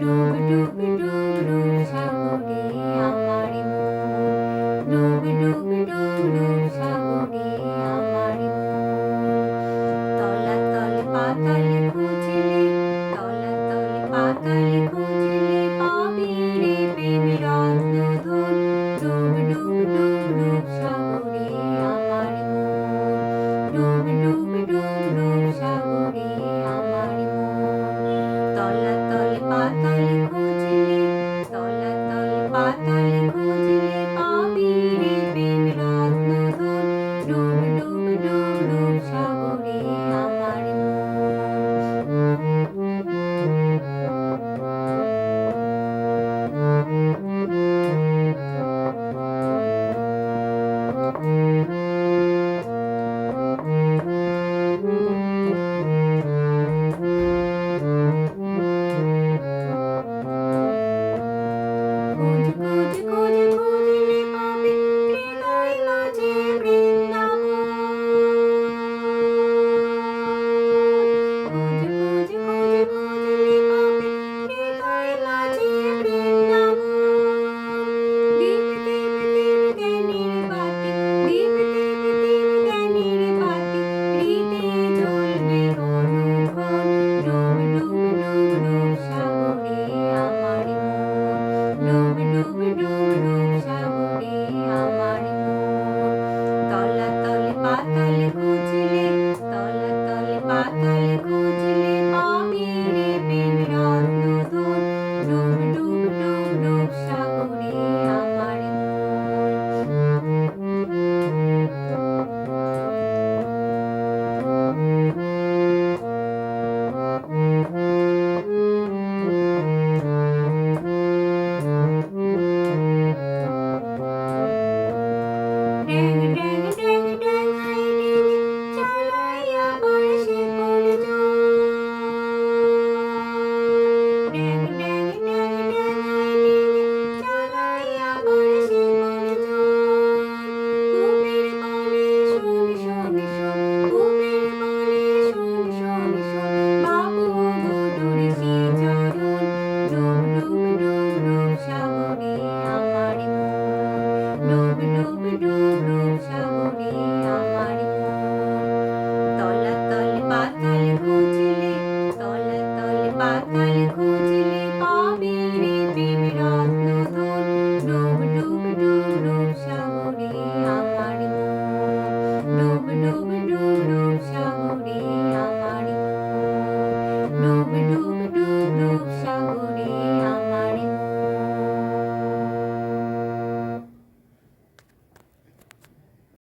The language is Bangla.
ডুব ডুব ডুব ডুব সাগরে আমার ডুব ডুব ডুব ডুব সাগরে আমার তলা তল পাতাল খুঁজলে তলা তল পাতাল খুঁজলে পাবি রে প্রেম রত্ন ধর ডুব ডুব ডুব ডুব সাগরে আমার ডুব ডুব ডুব Ay, ay, ay, ay. করে আমার তলাতল পাতাল খুঁজলে তলাতল পাতাল খুঁজলে পাবে রে প্রেম রত্ন তোর ডুব ডুব ডুব ডুব সাগরে আমার ডুব ডুব ডুব ডুব সাগরে আমার ডুব ডুব